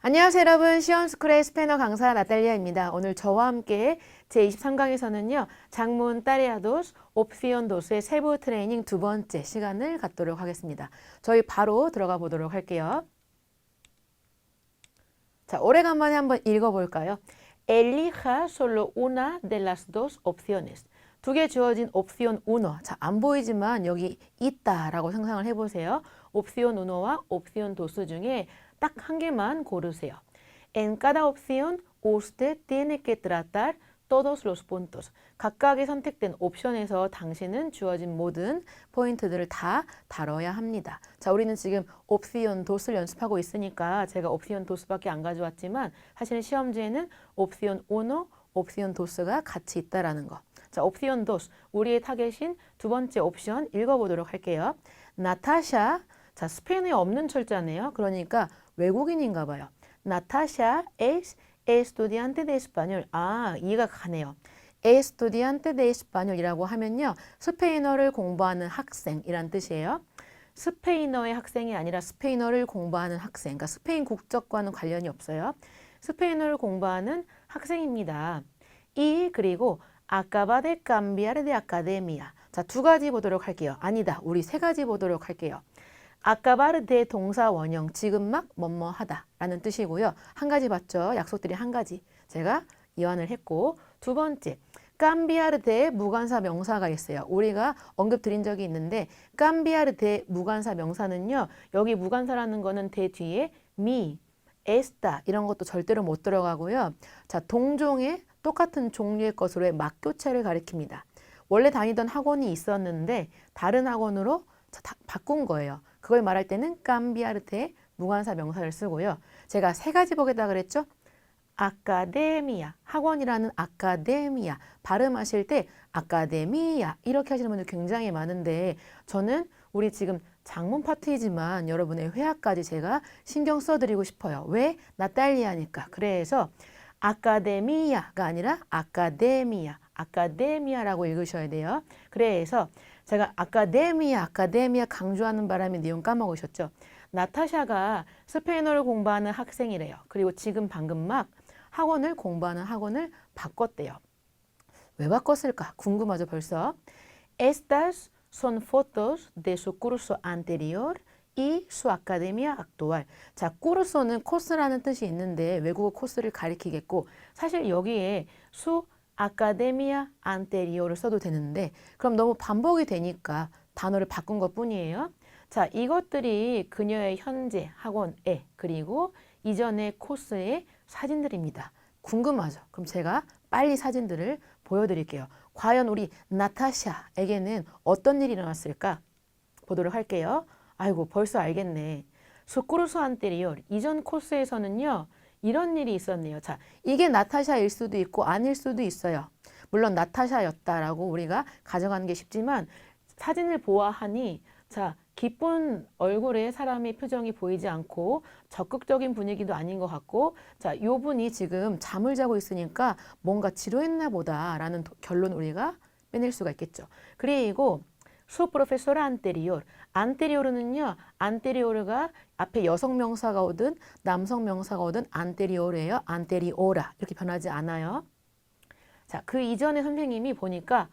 안녕하세요 여러분 시원스쿨의 스페너 강사 나탈리아입니다. 오늘 저와 함께 제23강에서는요 장문 따리아도스, 옵시온 도스의 세부 트레이닝 두 번째 시간을 갖도록 하겠습니다. 저희 바로 들어가 보도록 할게요. 자 오래간만에 한번 읽어볼까요? Elija solo una de las dos opciones. 두 개 주어진 옵시온 우노. 자, 안 보이지만 여기 있다라고 상상을 해보세요. 옵시온 우노와 옵시온 도스 중에 딱 한 개만 고르세요. En cada opción usted tiene que tratar todos los puntos. 각각의 선택된 옵션에서 당신은 주어진 모든 포인트들을 다 다뤄야 합니다. 자, 우리는 지금 옵시온 도스를 연습하고 있으니까 제가 옵시온 도스밖에 안 가져왔지만 사실 시험지에는 옵시온 우노, 옵시온 도스가 같이 있다라는 거. 자, 옵시온 도스. 우리의 타겟인 두 번째 옵션 읽어보도록 할게요. 나타샤. 자, 스페인에 없는 철자네요. 그러니까 외국인인가 봐요. 나타샤 es estudiante de español. 아, 이해가 가네요. estudiante de español이라고 하면요. 스페인어를 공부하는 학생이란 뜻이에요. 스페인어의 학생이 아니라 스페인어를 공부하는 학생. 그러니까 스페인 국적과는 관련이 없어요. 스페인어를 공부하는 학생입니다. 이 그리고 acaba de cambiar de academia. 자, 두 가지 보도록 할게요. 아니다. 우리 세 가지 보도록 할게요. 아까바르 대 동사 원형 지금 막 뭐뭐 하다라는 뜻이고요. 한 가지 봤죠. 약속들이 한 가지. 제가 이완을 했고 두 번째 깜비아르 대 무관사 명사가 있어요. 우리가 언급 드린 적이 있는데 깜비아르 대 무관사 명사는요. 여기 무관사라는 거는 대 뒤에 미, 에스타 이런 것도 절대로 못 들어가고요. 자, 동종의 똑같은 종류의 것으로의 막교체를 가리킵니다. 원래 다니던 학원이 있었는데 다른 학원으로 바꾼 거예요. 그걸 말할 때는 깜비아르테 무관사 명사를 쓰고요. 제가 세 가지 보겠다 그랬죠? 아카데미아, 학원이라는 아카데미아, 발음하실 때 아카데미아 이렇게 하시는 분들 굉장히 많은데 저는 우리 지금 장문 파트이지만 여러분의 회화까지 제가 신경 써드리고 싶어요. 왜? 나탈리아니까. 그래서 아카데미아가 아니라 아카데미아, 아카데미아라고 읽으셔야 돼요. 그래서 제가 아카데미아, 아카데미아 강조하는 바람에 내용 까먹으셨죠? 나타샤가 스페인어를 공부하는 학생이래요. 그리고 지금 방금 막 학원을 공부하는 학원을 바꿨대요. 왜 바꿨을까? 궁금하죠, 벌써. Estas son fotos de su curso anterior y su academia. 자, 꾸르소는 코스라는 뜻이 있는데 외국어 코스를 가리키겠고 사실 여기에 수 아카데미아 안테리오를 써도 되는데 그럼 너무 반복이 되니까 단어를 바꾼 것 뿐이에요. 자, 이것들이 그녀의 현재 학원에 그리고 이전의 코스의 사진들입니다. 궁금하죠? 그럼 제가 빨리 사진들을 보여드릴게요. 과연 우리 나타샤에게는 어떤 일이 일어났을까? 보도록 할게요. 아이고, 벌써 알겠네. 수쿠르소 안테리올 이전 코스에서는요. 이런 일이 있었네요. 자, 이게 나타샤일 수도 있고 아닐 수도 있어요. 물론 나타샤였다라고 우리가 가정하는 게 쉽지만 사진을 보아하니 자, 기쁜 얼굴에 사람의 표정이 보이지 않고 적극적인 분위기도 아닌 것 같고 자, 요 분이 지금 잠을 자고 있으니까 뭔가 지루했나 보다라는 도- 결론 우리가 빼낼 수가 있겠죠. 그리고 수 프로페소라 안테리오르는요. 안테리오르가 앞에 여성 명사가 오든 남성 명사가 오든 안테리오르예요. 안테리오라. 이렇게 변하지 않아요. 자, 그 이전에 선생님이 보니까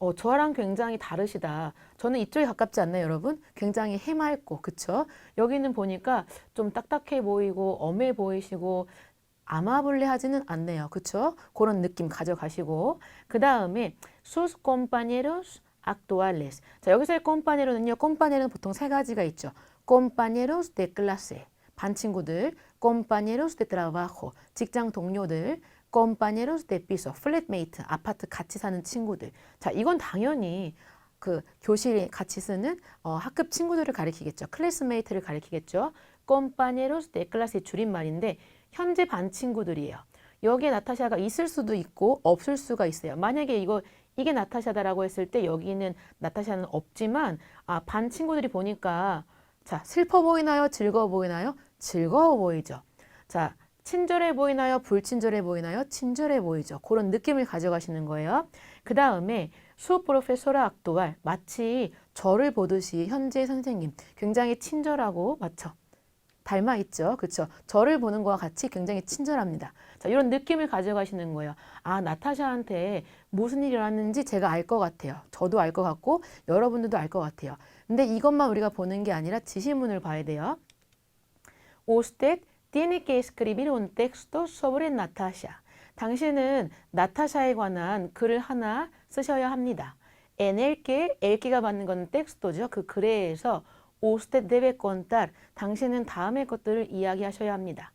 어, 저랑 굉장히 다르시다. 저는 이쪽에 가깝지 않나요, 여러분? 굉장히 해맑고, 그쵸? 여기는 보니까 좀 딱딱해 보이고, 엄해 보이시고, 아마블레하지는 않네요. 그쵸? 그런 느낌 가져가시고. 그 다음에 sus compañeros actuales. 자, 여기서의 compañero는요, compañero는 보통 세 가지가 있죠. compañeros de clase. 반 친구들, compañeros de trabajo. 직장 동료들, compañeros de piso. flatmate. 아파트 같이 사는 친구들. 자, 이건 당연히 그 교실에 같이 쓰는 어, 학급 친구들을 가리키겠죠. 클래스메이트를 가리키겠죠. compañeros de clase 줄임말인데 현재 반 친구들이에요. 여기에 나타샤가 있을 수도 있고 없을 수가 있어요. 만약에 이거 이게 나타샤다라고 했을 때 여기는 나타샤는 없지만 아, 반 친구들이 보니까 자, 슬퍼 보이나요? 즐거워 보이나요? 즐거워 보이죠. 자, 친절해 보이나요? 불친절해 보이나요? 친절해 보이죠. 그런 느낌을 가져가시는 거예요. 그 다음에 수 프로페소라 악도알 마치 저를 보듯이 현재 선생님 굉장히 친절하고 맞죠? 닮아 있죠. 그렇죠? 저를 보는 것과 같이 굉장히 친절합니다. 자, 이런 느낌을 가져가시는 거예요. 아, 나타샤한테 무슨 일이 일어났는지 제가 알 것 같아요. 저도 알 것 같고 여러분들도 알 것 같아요. 근데 이것만 우리가 보는 게 아니라 지시문을 봐야 돼요. Usted tiene que escribir un texto sobre Natasha. 당신은 나타샤에 관한 글을 하나 쓰셔야 합니다. En el que, el que가 받는 건 텍스토죠. 그 글에서 usted debe contar. 당신은 다음의 것들을 이야기하셔야 합니다.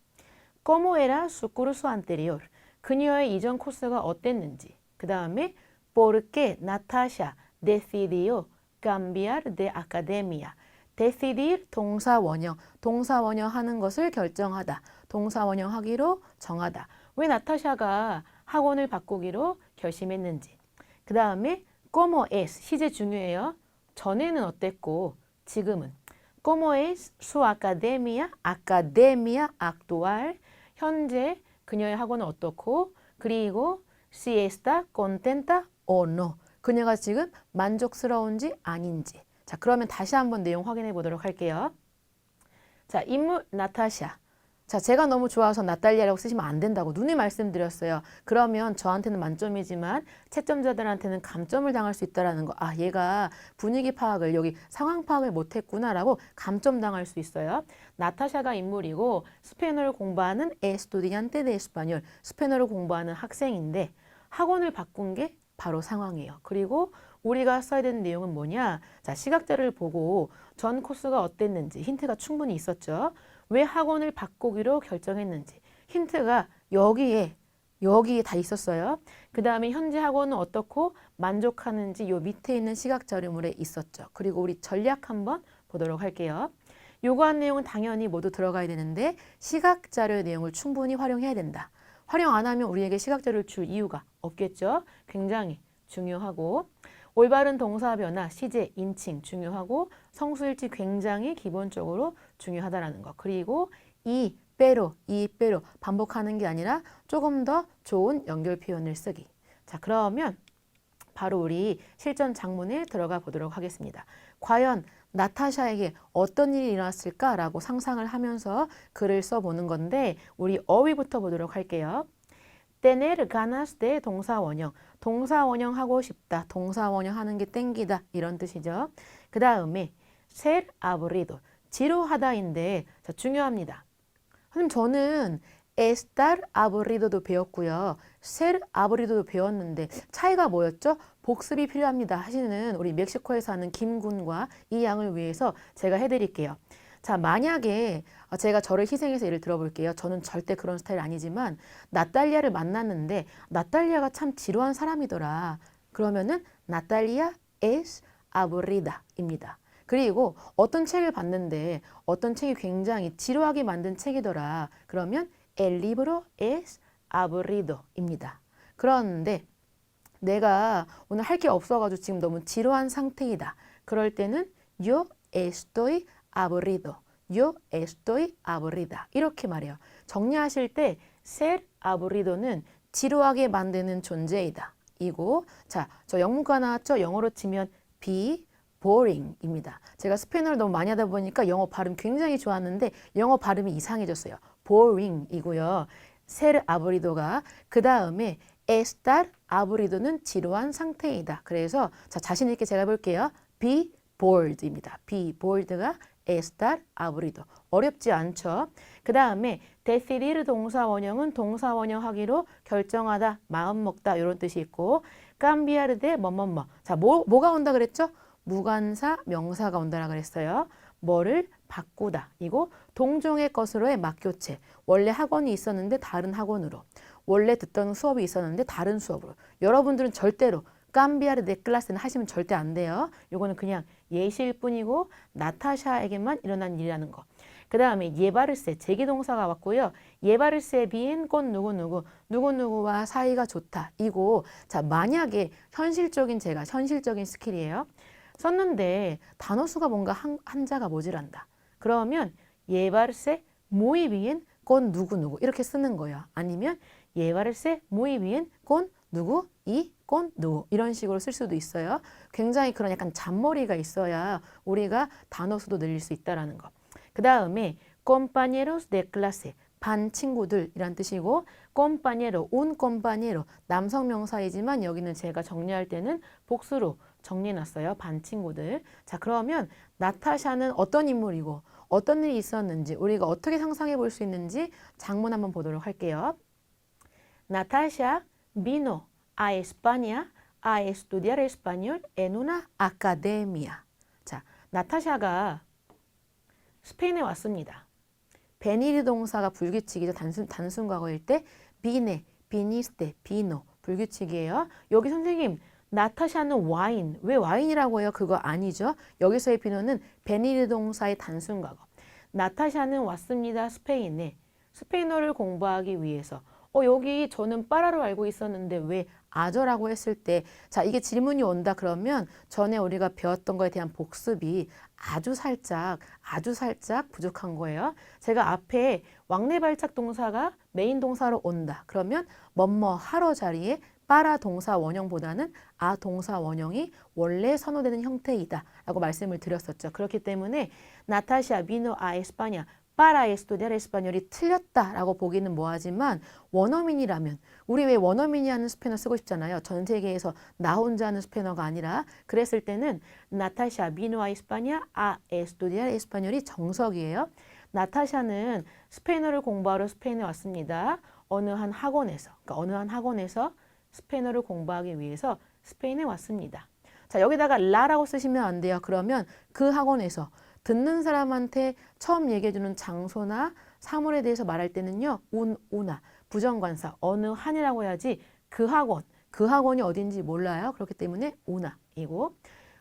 ¿Cómo era su curso anterior? 그녀의 이전 코스가 어땠는지. 그 다음에 ¿Por qué Natasha decidió cambiar de academia? decidir 동사 원형, 동사 원형 하는 것을 결정하다. 동사 원형 하기로 정하다. 왜 나타샤가 학원을 바꾸기로 결심했는지. 그 다음에 como es 시제 중요해요. 전에는 어땠고 지금은 como es su academia, academia actual. 현재 그녀의 학원은 어떻고 그리고 si está contenta o no. 그녀가 지금 만족스러운지 아닌지. 자 그러면 다시 한번 내용 확인해 보도록 할게요. 자 인물 나타샤 자, 제가 너무 좋아서 나탈리아라고 쓰시면 안 된다고 눈이 말씀드렸어요. 그러면 저한테는 만점이지만 채점자들한테는 감점을 당할 수 있다라는 거. 아, 얘가 분위기 파악을 여기 상황 파악을 못 했구나라고 감점 당할 수 있어요. 나타샤가 인물이고 스페인어를 공부하는 에스토디안테 데 에스파뇰 스페인어를 공부하는 학생인데 학원을 바꾼 게 바로 상황이에요. 그리고 우리가 써야 되는 내용은 뭐냐? 자, 시각자를 보고 전 코스가 어땠는지 힌트가 충분히 있었죠. 왜 학원을 바꾸기로 결정했는지 힌트가 여기에 여기에 다 있었어요. 그 다음에 현재 학원은 어떻고 만족하는지 요 밑에 있는 시각 자료물에 있었죠. 그리고 우리 전략 한번 보도록 할게요. 요구한 내용은 당연히 모두 들어가야 되는데 시각 자료의 내용을 충분히 활용해야 된다. 활용 안 하면 우리에게 시각 자료를 줄 이유가 없겠죠. 굉장히 중요하고 올바른 동사 변화, 시제, 인칭 중요하고 성수일치 굉장히 기본적으로 중요하다라는 거. 그리고 이 빼로, 이 빼로 반복하는 게 아니라 조금 더 좋은 연결 표현을 쓰기. 자, 그러면 바로 우리 실전 장문에 들어가 보도록 하겠습니다. 과연 나타샤에게 어떤 일이 일어났을까라고 상상을 하면서 글을 써보는 건데 우리 어휘부터 보도록 할게요. tener ganas de 동사 원형. 동사 원형 하고 싶다. 동사 원형 하는 게 땡기다. 이런 뜻이죠. 그 다음에 ser aburrido. 지루하다인데 자, 중요합니다. 선생님 저는 estar aburrido도 배웠고요. ser aburrido도 배웠는데 차이가 뭐였죠? 복습이 필요합니다 하시는 우리 멕시코에 사는 김군과 이 양을 위해서 제가 해드릴게요. 자, 만약에 어, 제가 저를 희생해서 예를 들어볼게요. 저는 절대 그런 스타일 아니지만 나탈리아를 만났는데 나탈리아가 참 지루한 사람이더라. 그러면은 나탈리아 es aburrida입니다. 그리고 어떤 책을 봤는데 어떤 책이 굉장히 지루하게 만든 책이더라. 그러면 el libro es aburrido입니다. 그런데 내가 오늘 할 게 없어가지고 지금 너무 지루한 상태이다. 그럴 때는 yo estoy aburrido. Yo estoy aburrida. 이렇게 말해요. 정리하실 때 ser aburrido는 지루하게 만드는 존재이다. 이고 자, 저 영문과 나왔죠? 영어로 치면 be boring입니다. 제가 스페인어를 너무 많이 하다 보니까 영어 발음 굉장히 좋았는데 영어 발음이 이상해졌어요. boring이고요. ser aburrido가 그 다음에 estar aburrido는 지루한 상태이다. 그래서 자, 자신 있게 제가 볼게요. be bored입니다. be bored가 estar aburrido. 어렵지 않죠? 그 다음에 decidir 동사 원형은 동사 원형 하기로 결정하다, 마음 먹다 이런 뜻이 있고 cambiar de 뭐뭐뭐. 자, 뭐, 뭐가 온다 그랬죠? 무관사, 명사가 온다라 그랬어요. 뭐를 바꾸다. 이고 동종의 것으로의 맞교체. 원래 학원이 있었는데 다른 학원으로. 원래 듣던 수업이 있었는데 다른 수업으로. 여러분들은 절대로 깜비아르 네 클라스는 하시면 절대 안 돼요. 요거는 그냥 예시일 뿐이고 나타샤에게만 일어난 일이라는 거. 그 다음에 예바르세 제기동사가 왔고요. 예바르세 비엔 곧 누구누구 누구누구와 사이가 좋다. 이고 자 만약에 현실적인 제가 현실적인 스킬이에요. 썼는데 단어 수가 뭔가 한, 한자가 모질한다. 그러면 muy bien 건 누구누구 이렇게 쓰는 거예요. 아니면 muy bien 건 누구 이 건 누구 이런 식으로 쓸 수도 있어요. 굉장히 그런 약간 잔머리가 있어야 우리가 단어 수도 늘릴 수 있다라는 거. 그 다음에 compañeros de clase 반 친구들이란 뜻이고 compañero, un compañero 남성 명사이지만 여기는 제가 정리할 때는 복수로 정리해놨어요. 반 친구들. 자 그러면 나타샤는 어떤 인물이고 어떤 일이 있었는지 우리가 어떻게 상상해 볼 수 있는지 장문 한번 보도록 할게요. Natasha vino a España a estudiar español en una academia. 자, 나타샤가 스페인에 왔습니다. 베니리 동사가 불규칙이죠. 단순 단순 과거일 때 비네, 비니스테, 비노 불규칙이에요. 여기 선생님 나타샤는 와인. 왜 와인이라고 해요? 그거 아니죠. 여기서의 비노는 베니리 동사의 단순 과거. 나타샤는 왔습니다. 스페인에. 스페인어를 공부하기 위해서. 어, 여기 저는 빠라로 알고 있었는데 왜 아저라고 했을 때, 자, 이게 질문이 온다 그러면 전에 우리가 배웠던 거에 대한 복습이 아주 살짝, 아주 살짝 부족한 거예요. 제가 앞에 왕래 발작 동사가 메인 동사로 온다. 그러면 뭐뭐 하러 자리에 빠라 동사 원형보다는 아 동사 원형이 원래 선호되는 형태이다 라고 말씀을 드렸었죠. 그렇기 때문에 나타샤 비노 아 에스파냐 para estudiar español이 틀렸다 라고 보기는 뭐하지만 원어민이라면 우리 왜 원어민이 하는 스페인어 쓰고 싶잖아요. 전 세계에서 나 혼자 하는 스페인어가 아니라 그랬을 때는 나타샤 비노 아 에스파냐 아 estudiar español이 정석이에요. 나타샤는 스페인어를 공부하러 스페인에 왔습니다. 어느 한 학원에서 그러니까 어느 한 학원에서 스페인어를 공부하기 위해서 스페인에 왔습니다. 자 여기다가 라라고 쓰시면 안 돼요. 그러면 그 학원에서 듣는 사람한테 처음 얘기해주는 장소나 사물에 대해서 말할 때는요. 운, 우나, 부정관사, 어느 한이라고 해야지 그 학원, 그 학원이 어딘지 몰라요. 그렇기 때문에 우나이고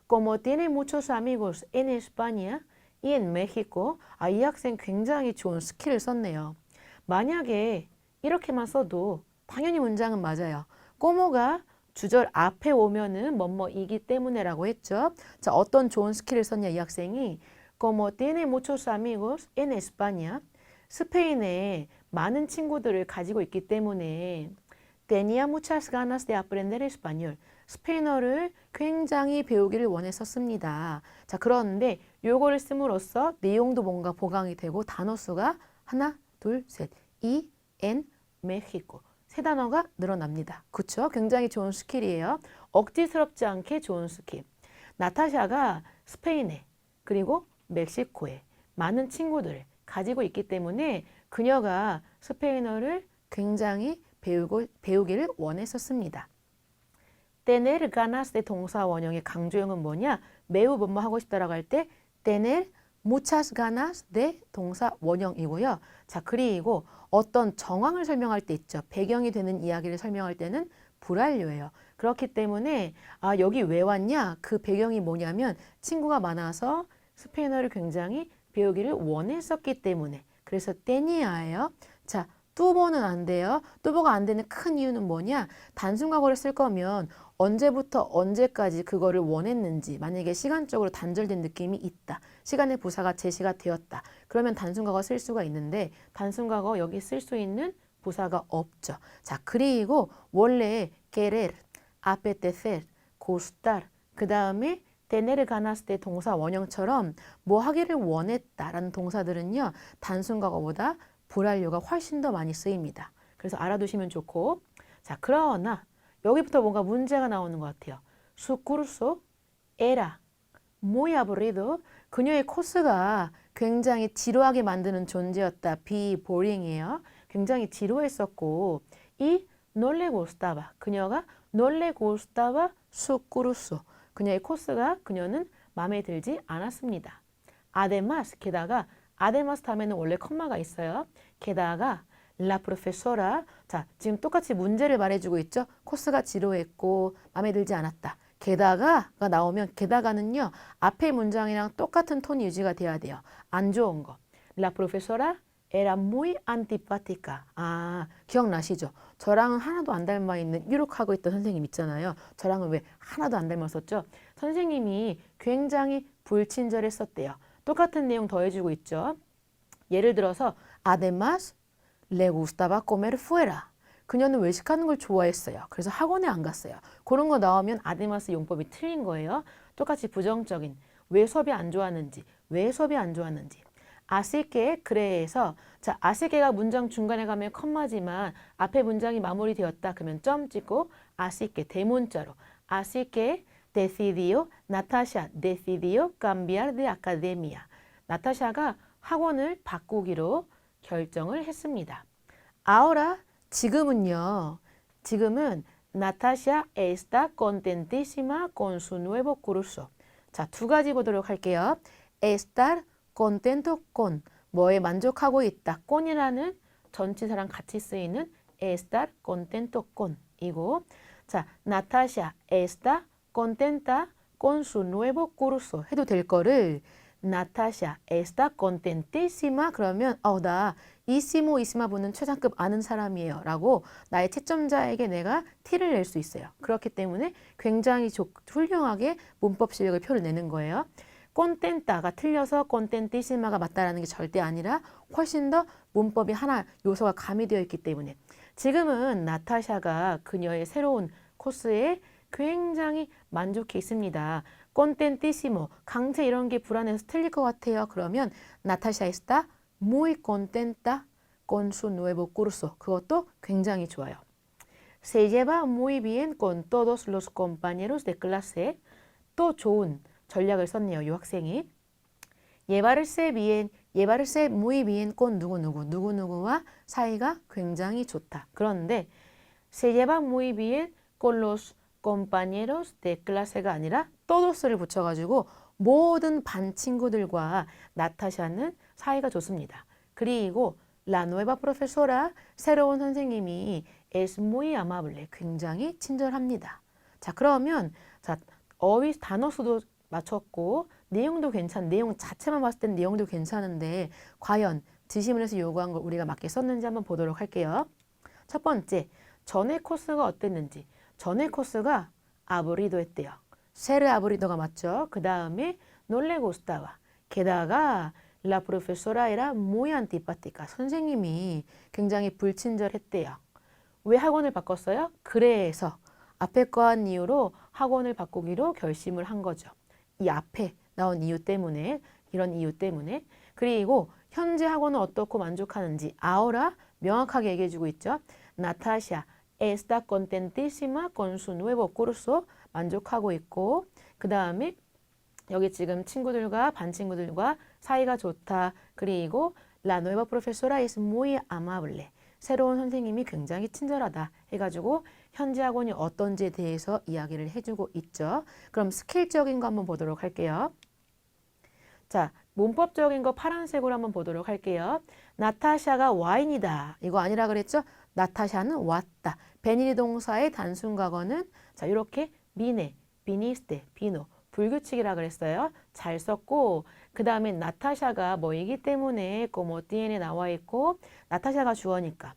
Como tiene muchos amigos en España y en México 아, 이 학생 굉장히 좋은 스킬을 썼네요. 만약에 이렇게만 써도 당연히 문장은 맞아요. 꼬모가 주절 앞에 오면은 뭐뭐이기 때문에라고 했죠. 자, 어떤 좋은 스킬을 썼냐 이 학생이 como tiene muchos amigos en España, 스페인에 많은 친구들을 가지고 있기 때문에 tenía muchas ganas de aprender español. 스페인어를 굉장히 배우기를 원했었습니다. 자, 그런데 요거를 씀으로써 내용도 뭔가 보강이 되고 단어 수가 하나, 둘, 셋, 이, 엔, 메xico. 세 단어가 늘어납니다. 그쵸? 굉장히 좋은 스킬이에요. 억지스럽지 않게 좋은 스킬. 나타샤가 스페인에 그리고 멕시코에 많은 친구들을 가지고 있기 때문에 그녀가 스페인어를 굉장히 배우고, 배우기를 원했었습니다. tener ganas de 동사 원형의 강조형은 뭐냐? 매우 뭐뭐 하고 싶다라고 할 때 tener muchas ganas de 동사 원형이고요. 자, 그리고 어떤 정황을 설명할 때 있죠. 배경이 되는 이야기를 설명할 때는 불완료예요. 그렇기 때문에 아, 여기 왜 왔냐? 그 배경이 뭐냐면 친구가 많아서 스페인어를 굉장히 배우기를 원했었기 때문에 그래서 테니아예요. 자, 뚜보는 안 돼요. 뚜보가 안 되는 큰 이유는 뭐냐? 단순 과거를 쓸 거면 언제부터 언제까지 그거를 원했는지 만약에 시간적으로 단절된 느낌이 있다. 시간의 부사가 제시가 되었다. 그러면 단순 과거 쓸 수가 있는데 단순 과거 여기 쓸 수 있는 부사가 없죠. 자, 그리고 원래 querer, apetecer, gustar 그 다음에 tener ganas de 동사 원형처럼 뭐 하기를 원했다라는 동사들은요. 단순 과거보다 불완료가 훨씬 더 많이 쓰입니다. 그래서 알아두시면 좋고 자, 그러나 여기부터 뭔가 문제가 나오는 것 같아요. Su curso era muy aburrido. 그녀의 코스가 굉장히 지루하게 만드는 존재였다. be boring이에요. 굉장히 지루했었고 이 no le gustaba. 그녀가 no le gustaba su curso. 그녀의 코스가 그녀는 마음에 들지 않았습니다. además 게다가 además 다음에는 원래 컴마가 있어요. 게다가 la profesora 자 지금 똑같이 문제를 말해주고 있죠. 코스가 지루했고 마음에 들지 않았다. 게다가가 나오면 게다가는요 앞에 문장이랑 똑같은 톤이 유지가 돼야 돼요. 안 좋은 거. La profesora era muy antipática. 아 기억나시죠? 저랑은 하나도 안 닮아 있는 유력하고 있던 선생님 있잖아요. 저랑은 왜 하나도 안 닮았었죠? 선생님이 굉장히 불친절했었대요. 똑같은 내용 더해주고 있죠. 예를 들어서 además le gustaba comer fuera. 그녀는 외식하는 걸 좋아했어요. 그래서 학원에 안 갔어요. 그런 거 나오면 아데마스 용법이 틀린 거예요. 똑같이 부정적인 왜 수업이 안 좋았는지, 왜 수업이 안 좋았는지. que 그래서 자, que가 문장 중간에 가면 컴마지만 앞에 문장이 마무리되었다 그러면 점 찍고 que 대문자로 que decidió Natasha decidió cambiar de academia. 나타샤가 학원을 바꾸기로 결정을 했습니다. ahora 지금은요. 지금은 Natasha está contentísima con su nuevo curso. 자, 두 가지 보도록 할게요. estar contento con 뭐에 만족하고 있다. con이라는 전치사랑 같이 쓰이는 estar contento con 이고 자, Natasha está contenta con su nuevo curso 해도 될 거를 Natasha está contentísima 그러면 어, 나 이시모 이시마 분은 최상급 아는 사람이에요 라고 나의 채점자에게 내가 티를 낼 수 있어요. 그렇기 때문에 굉장히 좋, 훌륭하게 문법 실력을 표를 내는 거예요. 꼰텐따가 틀려서 꼰텐티시마가 맞다라는 게 절대 아니라 훨씬 더 문법이 하나 요소가 가미되어 있기 때문에 지금은 나타샤가 그녀의 새로운 코스에 굉장히 만족해 있습니다. 꼰텐티시모 강제 이런 게 불안해서 틀릴 것 같아요. 그러면 나타샤 está muy contenta con su nuevo curso. 그것도 굉장히 좋아요. Se lleva muy bien con todos los compañeros de clase. 또 좋은 전략을 썼네요. 이 학생이. llevarse bien, llevarse muy bien con 누구누구, 누구누구와 사이가 굉장히 좋다. 그런데 se lleva muy bien con los compañeros de clase가 아니라 todos를 붙여가지고 모든 반 친구들과 나타샤는 사이가 좋습니다. 그리고 nueva profesora 새로운 선생님이 muy amable 굉장히 친절합니다. 자 그러면 자 어휘 단어 수도 맞췄고 내용도 괜찮 내용 자체만 봤을 땐 내용도 괜찮은데 과연 지시문에서 요구한 걸 우리가 맞게 썼는지 한번 보도록 할게요. 첫 번째 전에 코스가 어땠는지 전에 코스가 아브리도 했대요. 세르 아브리도가 맞죠. 그 다음에 놀레 고스타와 게다가 era muy antipática. 선생님이 굉장히 불친절했대요. 왜 학원을 바꿨어요? 그래서 앞에 거한 이유로 학원을 바꾸기로 결심을 한 거죠. 이 앞에 나온 이유 때문에 이런 이유 때문에 그리고 현재 학원은 어떻고 만족하는지 아오라 명확하게 얘기해주고 있죠. 나타샤 está contentísima con su nuevo curso 만족하고 있고 그 다음에 여기 지금 친구들과 반 친구들과 사이가 좋다. 그리고 la nueva profesora es muy amable. 새로운 선생님이 굉장히 친절하다 해가지고 현재 학원이 어떤지에 대해서 이야기를 해주고 있죠. 그럼 스킬적인 거 한번 보도록 할게요. 자, 문법적인 거 파란색으로 한번 보도록 할게요. 나타샤가 와인이다. 이거 아니라 그랬죠? 나타샤는 왔다. 베니리 동사의 단순 과거는 자, 이렇게 미네, 비니스테, 비노, 불규칙이라 그랬어요. 잘 썼고 그 다음에 나타샤가 뭐이기 때문에 꼬모 띠엔에 나와 있고 나타샤가 주어니까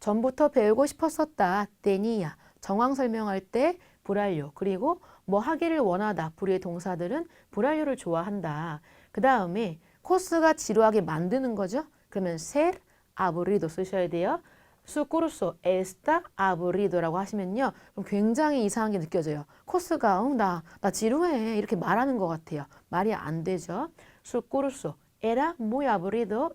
전부터 배우고 싶었었다. 데니야. 정황 설명할 때 불완료. 그리고 뭐 하기를 원하다. 불의 동사들은 불완료를 좋아한다. 그 다음에 코스가 지루하게 만드는 거죠. 그러면 ser aburrido 쓰셔야 돼요. Curso está aburrido라고 하시면요. 그럼 굉장히 이상한 게 느껴져요. 코스가 응, 나, 나 지루해 이렇게 말하는 것 같아요. 말이 안 되죠. su curso era muy aburrido.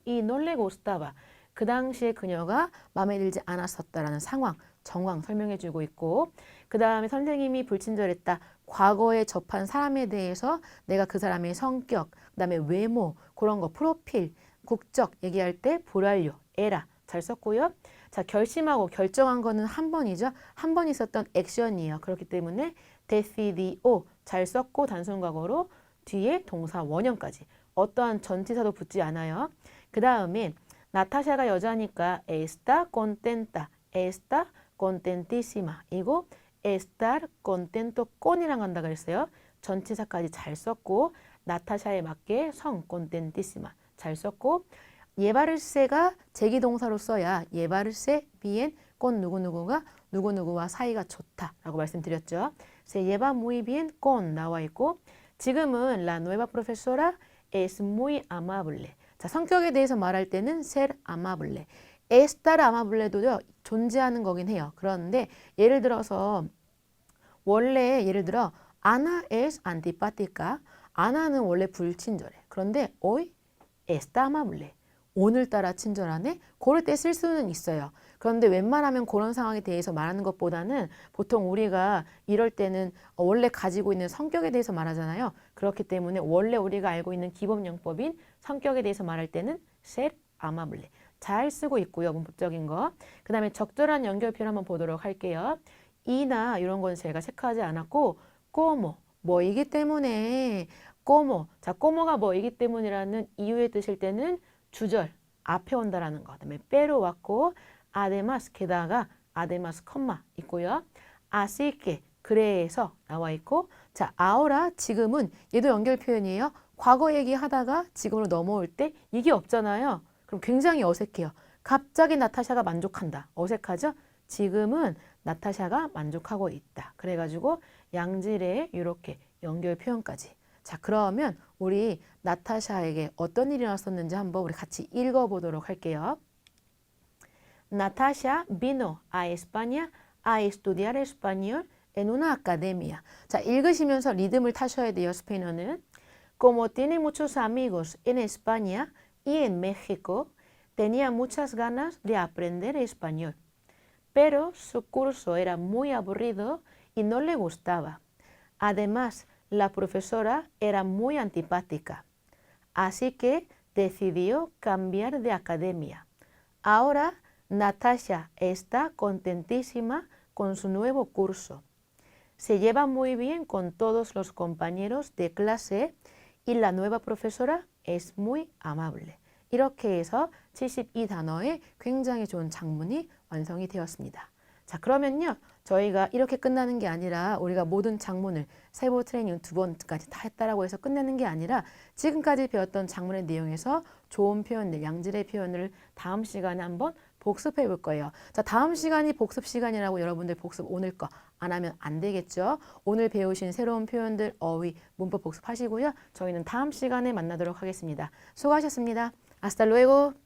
그 당시에 그녀가 마음에 들지 않았었다라는 상황, 정황 설명해 주고 있고 그 다음에 선생님이 불친절했다. 과거에 접한 사람에 대해서 내가 그 사람의 성격, 그 다음에 외모, 그런 거, 프로필, 국적 얘기할 때 불완료, 에라 잘 썼고요. 자, 결심하고 결정한 거는 한 번이죠. 한 번 있었던 액션이에요. 그렇기 때문에 decidio 잘 썼고 단순 과거로 뒤에 동사 원형까지 어떠한 전치사도 붙지 않아요. 그 다음에 나타샤가 여자니까 está contenta, está contentísima 이고 estar contento con이랑 한다 그랬어요. 전치사까지 잘 썼고 나타샤에 맞게 성 contentísima 잘 썼고 예바르세가 제기동사로 써야 예바르세 bien con 누구누구가 누구누구와 사이가 좋다라고 말씀드렸죠. Se lleva muy bien con 나와 있고 지금은 la nueva profesora es muy amable. 자, 성격에 대해서 말할 때는 ser amable. amable도 존재하는 거긴 해요. 그런데 예를 들어서 원래 예를 들어 Ana es antipática. 아나는 원래 불친절해. 그런데 hoy está amable. 오늘따라 친절하네. 그럴 때 쓸 수는 있어요. 그런데 웬만하면 그런 상황에 대해서 말하는 것보다는 보통 우리가 이럴 때는 원래 가지고 있는 성격에 대해서 말하잖아요. 그렇기 때문에 원래 우리가 알고 있는 기본 용법인 성격에 대해서 말할 때는 ser amable. 잘 쓰고 있고요. 문법적인 거. 그 다음에 적절한 연결 표현 한번 보도록 할게요. 이나 이런 건 제가 체크하지 않았고 como 뭐이기 때문에 como 자 como가 뭐이기 때문이라는 이유에 뜨실 때는 주절 앞에 온다라는 거. 그다음에 pero 왔고 además 게다가 además 컴마 있고요. que 그래서 나와 있고 자 ahora 지금은 얘도 연결 표현이에요. 과거 얘기하다가 지금으로 넘어올 때 이게 없잖아요. 그럼 굉장히 어색해요. 갑자기 나타샤가 만족한다. 어색하죠? 지금은 나타샤가 만족하고 있다. 그래가지고 양질의 이렇게 연결 표현까지. 자, 그러면 우리 나타샤에게 어떤 일이 일어났었는지 한번 우리 같이 읽어보도록 할게요. Natasha vino a España a estudiar español en una academia. 자, 읽으시면서 리듬을 타셔야 돼요, 스페인어는. Como tiene muchos amigos en España y en México, tenía muchas ganas de aprender español. Pero su curso era muy aburrido y no le gustaba. Además, la profesora era muy antipática. Así que decidió cambiar de academia. Ahora Natasha está contentísima con su nuevo curso. Se lleva muy bien con todos los compañeros de clase y la nueva profesora es muy amable. 이렇게 해서 72단어의 굉장히 좋은 장문이 완성이 되었습니다. 자, 그러면요. 저희가 이렇게 끝나는 게 아니라 우리가 모든 장문을 세부 트레이닝 두 번까지 다 했다라고 해서 끝내는 게 아니라 지금까지 배웠던 장문의 내용에서 좋은 표현들, 양질의 표현을 다음 시간에 한번 복습해 볼 거예요. 자, 다음 시간이 복습 시간이라고 여러분들 복습 오늘 거 안 하면 안 되겠죠? 오늘 배우신 새로운 표현들, 어휘, 문법 복습하시고요. 저희는 다음 시간에 만나도록 하겠습니다. 수고하셨습니다. Luego.